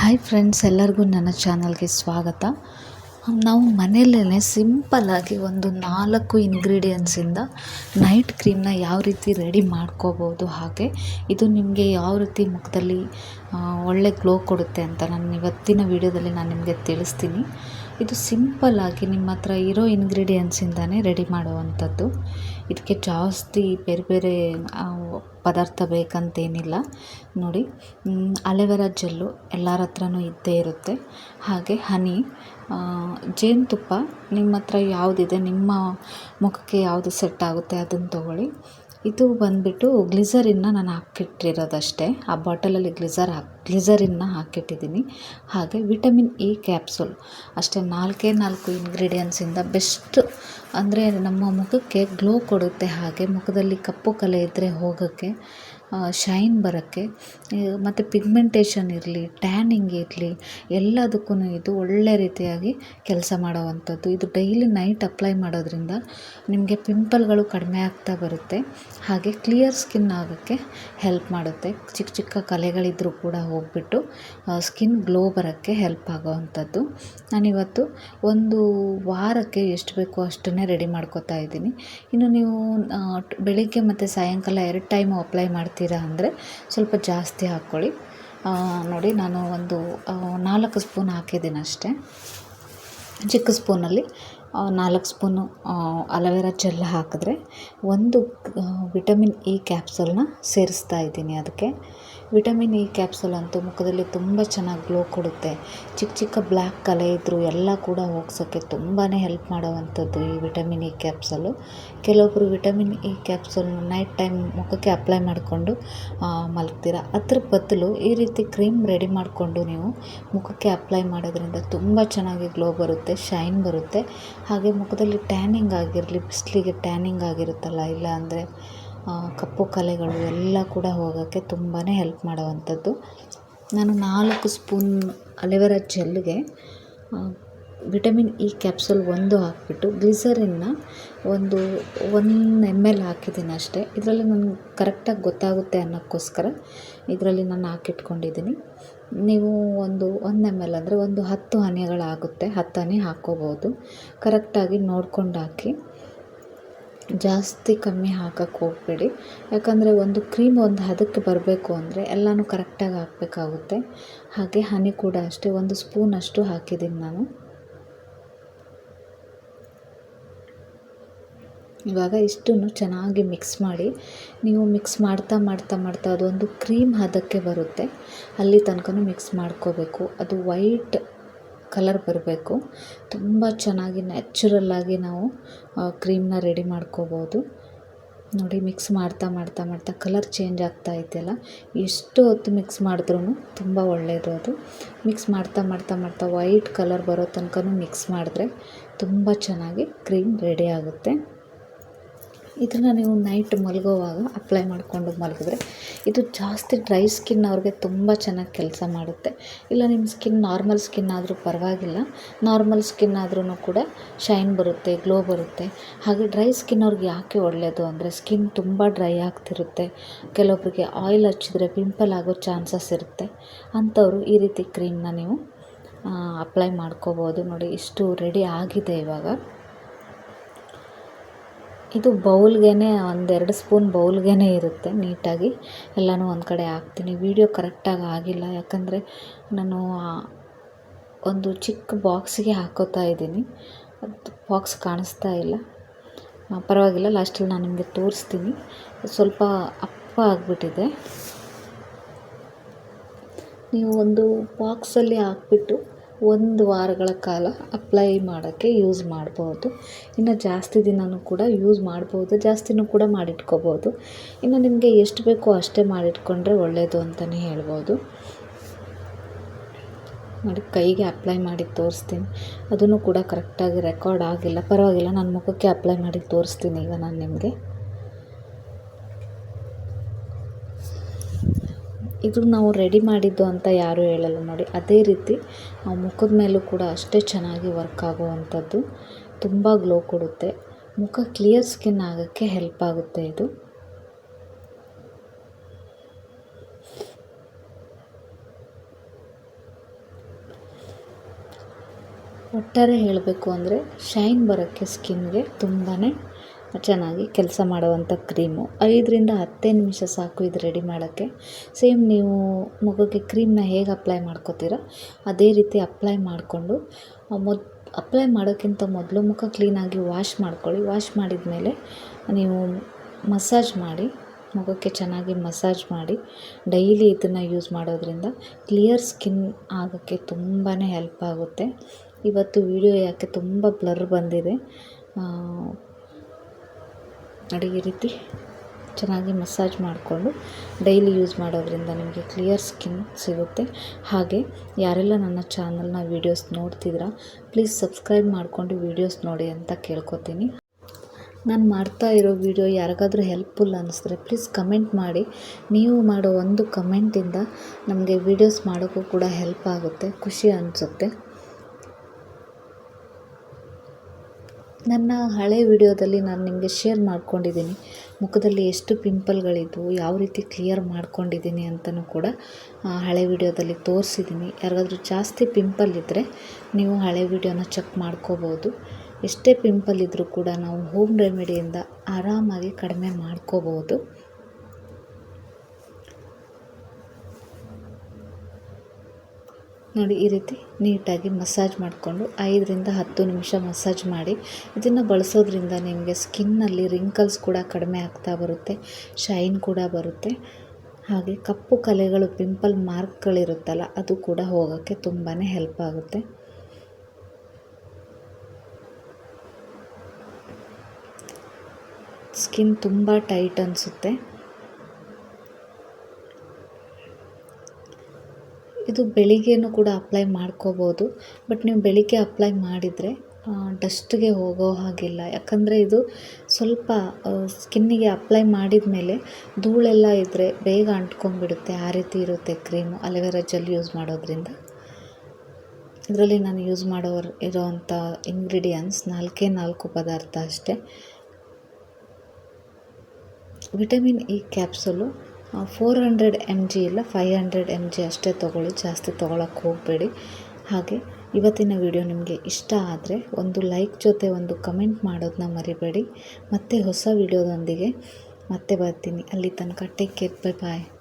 Hi friends ಎಲ್ಲರಿಗೂ ನನ್ನ ಚಾನಲ್ಗೆ ಸ್ವಾಗತ. ನಾವು ಮನೆಯಲ್ಲೇ ಸಿಂಪಲ್ಲಾಗಿ ಒಂದು ನಾಲ್ಕು ಇಂಗ್ರೀಡಿಯೆಂಟ್ಸಿಂದ ನೈಟ್ ಕ್ರೀಮ್ನ ಯಾವ ರೀತಿ ರೆಡಿ ಮಾಡ್ಕೋಬೋದು ಹಾಗೆ, ಇದು ನಿಮಗೆ ಯಾವ ರೀತಿ ಮುಖದಲ್ಲಿ ಒಳ್ಳೆ ಗ್ಲೋ ಕೊಡುತ್ತೆ ಅಂತ ನಾನು ಇವತ್ತಿನ ವೀಡಿಯೋದಲ್ಲಿ ನಾನು ನಿಮಗೆ ತಿಳಿಸ್ತೀನಿ. ಇದು ಸಿಂಪಲ್ಲಾಗಿ ನಿಮ್ಮ ಹತ್ರ ಇರೋ ಇನ್ಗ್ರೀಡಿಯೆಂಟ್ಸಿಂದನೇ ರೆಡಿ ಮಾಡುವಂಥದ್ದು. ಇದಕ್ಕೆ ಜಾಸ್ತಿ ಬೇರೆ ಬೇರೆ ಪದಾರ್ಥ ಬೇಕಂತೇನಿಲ್ಲ. ನೋಡಿ ಅಲೆವೆರಾ ಜೆಲ್ಲು ಎಲ್ಲರ ಹತ್ರನೂ ಇದ್ದೇ ಇರುತ್ತೆ. ಹಾಗೆ ಹನಿ ಜೇನುತುಪ್ಪ ನಿಮ್ಮ ಹತ್ರ ಯಾವುದಿದೆ, ನಿಮ್ಮ ಮುಖಕ್ಕೆ ಯಾವುದು ಸೆಟ್ ಆಗುತ್ತೆ ಅದನ್ನು ತೊಗೊಳ್ಳಿ. ಇದು ಬಂದುಬಿಟ್ಟು ಗ್ಲಿಸರಿನ್ನ ನಾನು ಹಾಕಿಟ್ಟಿರೋದಷ್ಟೇ. ಆ ಬಾಟಲಲ್ಲಿ ಗ್ಲಿಸರ್ ಹಾಕಿ, ಗ್ಲಿಸರಿನ್ನ ಹಾಕಿಟ್ಟಿದ್ದೀನಿ. ಹಾಗೆ ವಿಟಮಿನ್ ಇ ಕ್ಯಾಪ್ಸೂಲ್. ಅಷ್ಟೇ ನಾಲ್ಕೇ ನಾಲ್ಕು ಇಂಗ್ರೀಡಿಯೆಂಟ್ಸಿಂದ ಬೆಸ್ಟ್. ಅಂದರೆ ನಮ್ಮ ಮುಖಕ್ಕೆ ಗ್ಲೋ ಕೊಡುತ್ತೆ ಹಾಗೆ ಮುಖದಲ್ಲಿ ಕಪ್ಪು ಕಲೆ ಇದ್ದರೆ ಹೋಗೋಕ್ಕೆ ಶೈನ್ ಬರೋಕ್ಕೆ ಮತ್ತು ಪಿಗ್ಮೆಂಟೇಷನ್ ಇರಲಿ, ಟ್ಯಾನಿಂಗ್ ಇರಲಿ, ಎಲ್ಲದಕ್ಕೂ ಇದು ಒಳ್ಳೆ ರೀತಿಯಾಗಿ ಕೆಲಸ ಮಾಡೋವಂಥದ್ದು. ಇದು ಡೈಲಿ ನೈಟ್ ಅಪ್ಲೈ ಮಾಡೋದ್ರಿಂದ ನಿಮಗೆ ಪಿಂಪಲ್ಗಳು ಕಡಿಮೆ ಆಗ್ತಾ ಬರುತ್ತೆ. ಹಾಗೆ ಕ್ಲಿಯರ್ ಸ್ಕಿನ್ ಆಗೋಕ್ಕೆ ಹೆಲ್ಪ್ ಮಾಡುತ್ತೆ. ಚಿಕ್ಕ ಚಿಕ್ಕ ಕಲೆಗಳಿದ್ದರೂ ಕೂಡ ಹೋಗಿಬಿಟ್ಟು ಸ್ಕಿನ್ ಗ್ಲೋ ಬರೋಕ್ಕೆ ಹೆಲ್ಪ್ ಆಗೋವಂಥದ್ದು. ನಾನಿವತ್ತು ಒಂದು ವಾರಕ್ಕೆ ಎಷ್ಟು ಬೇಕೋ ಅಷ್ಟನ್ನೇ ರೆಡಿ ಮಾಡ್ಕೋತಾ ಇದ್ದೀನಿ. ಇನ್ನು ನೀವು ಬೆಳಿಗ್ಗೆ ಮತ್ತು ಸಾಯಂಕಾಲ ಎರಡು ಟೈಮು ಅಪ್ಲೈ ಮಾಡ್ತೀರಾ ಅಂದರೆ ಸ್ವಲ್ಪ ಜಾಸ್ತಿ ಹಾಕ್ಕೊಳ್ಳಿ. ನೋಡಿ ನಾನು ಒಂದು ನಾಲ್ಕು ಸ್ಪೂನ್ ಹಾಕಿದ್ದೀನಿ ಅಷ್ಟೇ. ಚಿಕ್ಕ ಸ್ಪೂನಲ್ಲಿ ನಾಲ್ಕು ಸ್ಪೂನು ಅಲವೆರಾ ಜೆಲ್ ಹಾಕಿದ್ರೆ ಒಂದು ವಿಟಮಿನ್ ಇ ಕ್ಯಾಪ್ಸೂಲನ್ನ ಸೇರಿಸ್ತಾ ಇದ್ದೀನಿ ಅದಕ್ಕೆ. ವಿಟಮಿನ್ ಇ ಕ್ಯಾಪ್ಸೂಲ್ ಅಂತೂ ಮುಖದಲ್ಲಿ ತುಂಬ ಚೆನ್ನಾಗಿ ಗ್ಲೋ ಕೊಡುತ್ತೆ. ಚಿಕ್ಕ ಚಿಕ್ಕ ಬ್ಲ್ಯಾಕ್ ಕಲೆ ಇದ್ದರೂ ಎಲ್ಲ ಕೂಡ ಹೋಗ್ಸೋಕ್ಕೆ ತುಂಬಾ ಹೆಲ್ಪ್ ಮಾಡೋವಂಥದ್ದು ಈ ವಿಟಮಿನ್ ಇ ಕ್ಯಾಪ್ಸೂಲು. ಕೆಲವೊಬ್ಬರು vitamin E capsule night time ಮುಖಕ್ಕೆ ಅಪ್ಲೈ ಮಾಡಿಕೊಂಡು ಮಲಗ್ತೀರ? ಅದ್ರ ಬದಲು ಈ ರೀತಿ ಕ್ರೀಮ್ ರೆಡಿ ಮಾಡಿಕೊಂಡು ನೀವು ಮುಖಕ್ಕೆ ಅಪ್ಲೈ ಮಾಡೋದ್ರಿಂದ ತುಂಬ ಚೆನ್ನಾಗಿ ಗ್ಲೋ ಬರುತ್ತೆ, ಶೈನ್ ಬರುತ್ತೆ. ಹಾಗೆ ಮುಖದಲ್ಲಿ ಟ್ಯಾನಿಂಗ್ ಆಗಿರಲಿ, ಬಿಸಿಲಿಗೆ ಟ್ಯಾನಿಂಗ್ ಆಗಿರುತ್ತಲ್ಲ, ಇಲ್ಲ ಅಂದರೆ ಕಪ್ಪು ಕಲೆಗಳು ಎಲ್ಲ ಕೂಡ ಹೋಗೋಕ್ಕೆ ತುಂಬಾ ಹೆಲ್ಪ್ ಮಾಡುವಂಥದ್ದು. ನಾನು ನಾಲ್ಕು ಸ್ಪೂನ್ ಅಲೆವೆರಾ ಜೆಲ್ಗೆ ವಿಟಮಿನ್ ಇ ಕ್ಯಾಪ್ಸೂಲ್ ಒಂದು ಹಾಕಿಬಿಟ್ಟು, ಗ್ಲಿಸರಿನ್ನ ಒಂದು ಒನ್ ಎಂ ಎಲ್ ಹಾಕಿದ್ದೀನಿ ಅಷ್ಟೇ. ಇದರಲ್ಲಿ ನನಗೆ ಕರೆಕ್ಟಾಗಿ ಗೊತ್ತಾಗುತ್ತೆ ಅನ್ನೋಕ್ಕೋಸ್ಕರ ಇದರಲ್ಲಿ ನಾನು ಹಾಕಿಟ್ಕೊಂಡಿದ್ದೀನಿ. ನೀವು ಒಂದು ಒಂದು ಎಂ ಎಲ್ ಅಂದರೆ ಒಂದು ಹತ್ತು ಹನಿಗಳಾಗುತ್ತೆ. ಹತ್ತು ಹನಿ ಹಾಕ್ಕೋಬೋದು ಕರೆಕ್ಟಾಗಿ ನೋಡ್ಕೊಂಡು ಹಾಕಿ. ಜಾಸ್ತಿ ಕಮ್ಮಿ ಹಾಕಕ್ಕೆ ಹೋಗಬೇಡಿ. ಯಾಕಂದರೆ ಒಂದು ಕ್ರೀಮ್ ಒಂದು ಹದಕ್ಕೆ ಬರಬೇಕು ಅಂದರೆ ಎಲ್ಲನೂ ಕರೆಕ್ಟಾಗಿ ಹಾಕಬೇಕಾಗುತ್ತೆ. ಹಾಗೆ ಹನಿ ಕೂಡ ಅಷ್ಟೇ. ಒಂದು ಸ್ಪೂನಷ್ಟು ಹಾಕಿದ್ದೀನಿ ನಾನು. ಇವಾಗ ಇಷ್ಟನ್ನು ಚೆನ್ನಾಗಿ ಮಿಕ್ಸ್ ಮಾಡಿ, ನೀವು ಮಿಕ್ಸ್ ಮಾಡ್ತಾ ಮಾಡ್ತಾ ಮಾಡ್ತಾ ಅದೊಂದು ಕ್ರೀಮ್ ಹದಕ್ಕೆ ಬರುತ್ತೆ. ಅಲ್ಲಿ ತನಕನೂ ಮಿಕ್ಸ್ ಮಾಡ್ಕೋಬೇಕು. ಅದು ವೈಟ್ ಕಲರ್ ಬರಬೇಕು. ತುಂಬ ಚೆನ್ನಾಗಿ ನ್ಯಾಚುರಲ್ಲಾಗಿ ನಾವು ಕ್ರೀಮ್ನ ರೆಡಿ ಮಾಡ್ಕೋಬೋದು. ನೋಡಿ, ಮಿಕ್ಸ್ ಮಾಡ್ತಾ ಮಾಡ್ತಾ ಮಾಡ್ತಾ ಕಲರ್ ಚೇಂಜ್ ಆಗ್ತಾ ಇದೆಯಲ್ಲ, ಎಷ್ಟು ಹೊತ್ತು ಮಿಕ್ಸ್ ಮಾಡಿದ್ರೂ ತುಂಬ ಒಳ್ಳೆಯದು ಅದು. ಮಿಕ್ಸ್ ಮಾಡ್ತಾ ಮಾಡ್ತಾ ಮಾಡ್ತಾ ವೈಟ್ ಕಲರ್ ಬರೋ ತನಕ ಮಿಕ್ಸ್ ಮಾಡಿದ್ರೆ ತುಂಬ ಚೆನ್ನಾಗಿ ಕ್ರೀಮ್ ರೆಡಿ ಆಗುತ್ತೆ. ಇದನ್ನು ನೀವು ನೈಟ್ ಮಲಗೋವಾಗ ಅಪ್ಲೈ ಮಾಡಿಕೊಂಡು ಮಲಗಿದ್ರೆ ಇದು ಜಾಸ್ತಿ ಡ್ರೈ ಸ್ಕಿನ್ ಅವ್ರಿಗೆ ತುಂಬ ಚೆನ್ನಾಗಿ ಕೆಲಸ ಮಾಡುತ್ತೆ. ಇಲ್ಲ ನಿಮ್ಮ ಸ್ಕಿನ್ ನಾರ್ಮಲ್ ಸ್ಕಿನ್ ಆದರೂ ಪರವಾಗಿಲ್ಲ ನಾರ್ಮಲ್ ಸ್ಕಿನ್ ಆದ್ರೂ ಕೂಡ ಶೈನ್ ಬರುತ್ತೆ ಗ್ಲೋ ಬರುತ್ತೆ. ಹಾಗೆ ಡ್ರೈ ಸ್ಕಿನ್ ಅವ್ರಿಗೆ ಯಾಕೆ ಒಳ್ಳೆಯದು ಅಂದರೆ ಸ್ಕಿನ್ ತುಂಬ ಡ್ರೈ ಆಗ್ತಿರುತ್ತೆ. ಕೆಲವೊಬ್ಬರಿಗೆ ಆಯಿಲ್ ಹಚ್ಚಿದ್ರೆ ಪಿಂಪಲ್ ಆಗೋ ಚಾನ್ಸಸ್ ಇರುತ್ತೆ. ಅಂಥವರು ಈ ರೀತಿ ಕ್ರೀಮ್ನ ನೀವು ಅಪ್ಲೈ ಮಾಡ್ಕೋಬೋದು. ನೋಡಿ, ಇಷ್ಟು ರೆಡಿ ಆಗಿದೆ ಇವಾಗ. ಇದು ಬೌಲ್ಗೆ ಒಂದೆರಡು ಸ್ಪೂನ್ ಬೌಲ್ಗೇ ಇರುತ್ತೆ ನೀಟಾಗಿ. ಎಲ್ಲನೂ ಒಂದು ಕಡೆ ಹಾಕ್ತೀನಿ. ವೀಡಿಯೋ ಕರೆಕ್ಟಾಗಿ ಆಗಿಲ್ಲ. ಯಾಕಂದರೆ ನಾನು ಒಂದು ಚಿಕ್ಕ ಬಾಕ್ಸಿಗೆ ಹಾಕೋತಾ ಇದ್ದೀನಿ. ಅದು ಬಾಕ್ಸ್ ಕಾಣಿಸ್ತಾ ಇಲ್ಲ. ಪರವಾಗಿಲ್ಲ, ಲಾಸ್ಟಲ್ಲಿ ನಾನು ನಿಮಗೆ ತೋರಿಸ್ತೀನಿ. ಸ್ವಲ್ಪ ಅಪ್ಪ ಆಗಿಬಿಟ್ಟಿದೆ. ನೀವು ಒಂದು ಬಾಕ್ಸಲ್ಲಿ ಹಾಕ್ಬಿಟ್ಟು ಒಂದು ವಾರಗಳ ಕಾಲ ಅಪ್ಲೈ ಮಾಡೋಕ್ಕೆ ಯೂಸ್ ಮಾಡ್ಬೋದು. ಇನ್ನು ಜಾಸ್ತಿ ದಿನವೂ ಕೂಡ ಯೂಸ್ ಮಾಡ್ಬೋದು. ಜಾಸ್ತಿನೂ ಕೂಡ ಮಾಡಿಟ್ಕೋಬೋದು. ಇನ್ನು ನಿಮಗೆ ಎಷ್ಟು ಬೇಕೋ ಅಷ್ಟೇ ಮಾಡಿಟ್ಕೊಂಡ್ರೆ ಒಳ್ಳೆಯದು ಅಂತಲೇ ಹೇಳ್ಬೋದು. ನೋಡಿ, ಕೈಗೆ ಅಪ್ಲೈ ಮಾಡಿ ತೋರಿಸ್ತೀನಿ. ಅದನ್ನು ಕೂಡ ಕರೆಕ್ಟಾಗಿ ರೆಕಾರ್ಡ್ ಆಗಿಲ್ಲ. ಪರವಾಗಿಲ್ಲ, ನನ್ನ ಮುಖಕ್ಕೆ ಅಪ್ಲೈ ಮಾಡಿ ತೋರಿಸ್ತೀನಿ ಈಗ ನಾನು ನಿಮಗೆ. ಇದು ನಾವು ರೆಡಿ ಮಾಡಿದ್ದು ಅಂತ ಯಾರೂ ಹೇಳಲ್ಲ ನೋಡಿ. ಅದೇ ರೀತಿ ಮುಖದ ಮೇಲೂ ಕೂಡ ಅಷ್ಟೇ ಚೆನ್ನಾಗಿ ವರ್ಕ್ ಆಗುವಂಥದ್ದು. ತುಂಬ ಗ್ಲೋ ಕೊಡುತ್ತೆ. ಮುಖ ಕ್ಲಿಯರ್ ಸ್ಕಿನ್ ಆಗೋಕ್ಕೆ ಹೆಲ್ಪ್ ಆಗುತ್ತೆ ಇದು. ಒಟ್ಟಾರೆ ಹೇಳಬೇಕು ಅಂದರೆ ಶೈನ್ ಬರೋಕ್ಕೆ ಸ್ಕಿನ್ಗೆ ತುಂಬಾ ಚೆನ್ನಾಗಿ ಕೆಲಸ ಮಾಡುವಂಥ ಕ್ರೀಮು. ಐದರಿಂದ ಹತ್ತೇ ನಿಮಿಷ ಸಾಕು ಇದು ರೆಡಿ ಮಾಡೋಕ್ಕೆ. ಸೇಮ್ ನೀವು ಮುಖಕ್ಕೆ ಕ್ರೀಮ್ನ ಹೇಗೆ ಅಪ್ಲೈ ಮಾಡ್ಕೋತೀರ, ಅದೇ ರೀತಿ ಅಪ್ಲೈ ಮಾಡಿಕೊಂಡು ಮೊದ್ ಅಪ್ಲೈ ಮಾಡೋಕ್ಕಿಂತ ಮೊದಲು ಮುಖ ಕ್ಲೀನಾಗಿ ವಾಶ್ ಮಾಡ್ಕೊಳ್ಳಿ. ವಾಶ್ ಮಾಡಿದ ಮೇಲೆ ನೀವು ಮಸಾಜ್ ಮಾಡಿ ಮುಖಕ್ಕೆ ಚೆನ್ನಾಗಿ ಮಸಾಜ್ ಮಾಡಿ ಡೈಲಿ ಇದನ್ನು ಯೂಸ್ ಮಾಡೋದ್ರಿಂದ ಕ್ಲಿಯರ್ ಸ್ಕಿನ್ ಆಗೋಕ್ಕೆ ತುಂಬಾ ಹೆಲ್ಪ್ ಆಗುತ್ತೆ. ಇವತ್ತು ವಿಡಿಯೋ ಯಾಕೆ ತುಂಬ ಬ್ಲರ್ ಬಂದಿದೆ ಈ ರೀತಿ ಚೆನ್ನಾಗಿ ಮಸಾಜ್ ಮಾಡಿಕೊಂಡು ಡೈಲಿ ಯೂಸ್ ಮಾಡೋದ್ರಿಂದ ನಿಮಗೆ ಕ್ಲಿಯರ್ ಸ್ಕಿನ್ ಸಿಗುತ್ತೆ. ಹಾಗೆ ಯಾರೆಲ್ಲ ನನ್ನ ಚಾನಲ್ನ ವೀಡಿಯೋಸ್ ನೋಡ್ತಿದ್ದೀರಾ, ಪ್ಲೀಸ್ ಸಬ್ಸ್ಕ್ರೈಬ್ ಮಾಡಿಕೊಂಡು ವೀಡಿಯೋಸ್ ನೋಡಿ ಅಂತ ಕೇಳ್ಕೊತೀನಿ. ನಾನು ಮಾಡ್ತಾ ಇರೋ ವಿಡಿಯೋ ಯಾರಿಗಾದರೂ ಹೆಲ್ಪ್ಫುಲ್ ಅನ್ನಿಸಿದ್ರೆ ಪ್ಲೀಸ್ ಕಮೆಂಟ್ ಮಾಡಿ. ನೀವು ಮಾಡೋ ಒಂದು ಕಮೆಂಟಿಂದ ನಮಗೆ ವೀಡಿಯೋಸ್ ಮಾಡೋಕ್ಕೂ ಕೂಡ ಹೆಲ್ಪ್ ಆಗುತ್ತೆ, ಖುಷಿ ಅನಿಸುತ್ತೆ. ನನ್ನ ಹಳೆ ವಿಡಿಯೋದಲ್ಲಿ ನಾನು ನಿಮಗೆ ಶೇರ್ ಮಾಡ್ಕೊಂಡಿದ್ದೀನಿ. ಮುಖದಲ್ಲಿ ಎಷ್ಟು ಪಿಂಪಲ್ಗಳಿದ್ವು ಯಾವ ರೀತಿ ಕ್ಲಿಯರ್ ಮಾಡ್ಕೊಂಡಿದ್ದೀನಿ ಅಂತಲೂ ಕೂಡ ಹಳೆ ವಿಡಿಯೋದಲ್ಲಿ ತೋರಿಸಿದ್ದೀನಿ. ಯಾರಿಗಾದರೂ ಜಾಸ್ತಿ ಪಿಂಪಲ್ ಇದ್ದರೆ ನೀವು ಹಳೆ ವಿಡಿಯೋನ ಚೆಕ್ ಮಾಡ್ಕೋಬೋದು. ಎಷ್ಟೇ ಪಿಂಪಲ್ ಇದ್ದರೂ ಕೂಡ ನಾವು ಹೋಮ್ ರೆಮಿಡಿಯಿಂದ ಆರಾಮಾಗಿ ಕಡಿಮೆ ಮಾಡ್ಕೋಬೋದು. ನೋಡಿ ಈ ರೀತಿ ನೀಟಾಗಿ ಮಸಾಜ್ ಮಾಡಿಕೊಂಡು ಐದರಿಂದ ಹತ್ತು ನಿಮಿಷ ಮಸಾಜ್ ಮಾಡಿ ಇದನ್ನು ಬಳಸೋದ್ರಿಂದ ನಿಮಗೆ ಸ್ಕಿನ್ನಲ್ಲಿ ರಿಂಕಲ್ಸ್ ಕೂಡ ಕಡಿಮೆ ಆಗ್ತಾ ಬರುತ್ತೆ ಶೈನ್ ಕೂಡ ಬರುತ್ತೆ. ಹಾಗೆ ಕಪ್ಪು ಕಲೆಗಳು ಪಿಂಪಲ್ ಮಾರ್ಕ್ಗಳಿರುತ್ತಲ್ಲ ಅದು ಕೂಡ ಹೋಗೋಕ್ಕೆ ತುಂಬಾ ಹೆಲ್ಪ್ ಆಗುತ್ತೆ. ಸ್ಕಿನ್ ತುಂಬ ಟೈಟ್ ಅನಿಸುತ್ತೆ. ಇದು ಬೆಳಿಗ್ಗೆನೂ ಕೂಡ ಅಪ್ಲೈ ಮಾಡ್ಕೋಬೋದು. ಬಟ್ ನೀವು ಬೆಳಿಗ್ಗೆ ಅಪ್ಲೈ ಮಾಡಿದರೆ ಡಸ್ಟ್ಗೆ ಹೋಗೋ ಹಾಗಿಲ್ಲ. ಯಾಕಂದರೆ ಇದು ಸ್ವಲ್ಪ ಸ್ಕಿನ್ನಿಗೆ ಅಪ್ಲೈ ಮಾಡಿದ ಮೇಲೆ ಧೂಳೆಲ್ಲ ಇದ್ದರೆ ಬೇಗ ಅಂಟ್ಕೊಂಡ್ಬಿಡುತ್ತೆ. ಆ ರೀತಿ ಇರುತ್ತೆ ಕ್ರೀಮು ಅಲೋವೆರಾ ಜೆಲ್ ಯೂಸ್ ಮಾಡೋದ್ರಿಂದ. ಇದರಲ್ಲಿ ನಾನು ಯೂಸ್ ಮಾಡೋ ಇರೋವಂಥ ಇಂಗ್ರೀಡಿಯೆಂಟ್ಸ್ ನಾಲ್ಕೇ ನಾಲ್ಕು ಪದಾರ್ಥ ಅಷ್ಟೇ. Vitamin E capsule four hundred M G ಇಲ್ಲ ಫೈವ್ ಹಂಡ್ರೆಡ್ ಎಂ ಜಿ ಅಷ್ಟೇ ತೊಗೊಳ್ಳಿ, ಜಾಸ್ತಿ ತೊಗೊಳಕ್ಕೆ ಹೋಗಬೇಡಿ. ಹಾಗೆ ಇವತ್ತಿನ ವಿಡಿಯೋ ನಿಮಗೆ ಇಷ್ಟ ಆದರೆ ಒಂದು ಲೈಕ್ ಜೊತೆ ಒಂದು ಕಮೆಂಟ್ ಮಾಡೋದನ್ನ ಮರಿಬೇಡಿ. ಮತ್ತೆ ಹೊಸ ವಿಡಿಯೋದೊಂದಿಗೆ ಮತ್ತೆ ಬರ್ತೀನಿ. ಅಲ್ಲಿ ತನಕ ಟೇಕ್ ಕೇರ್ ಬೈ ಬಾಯ್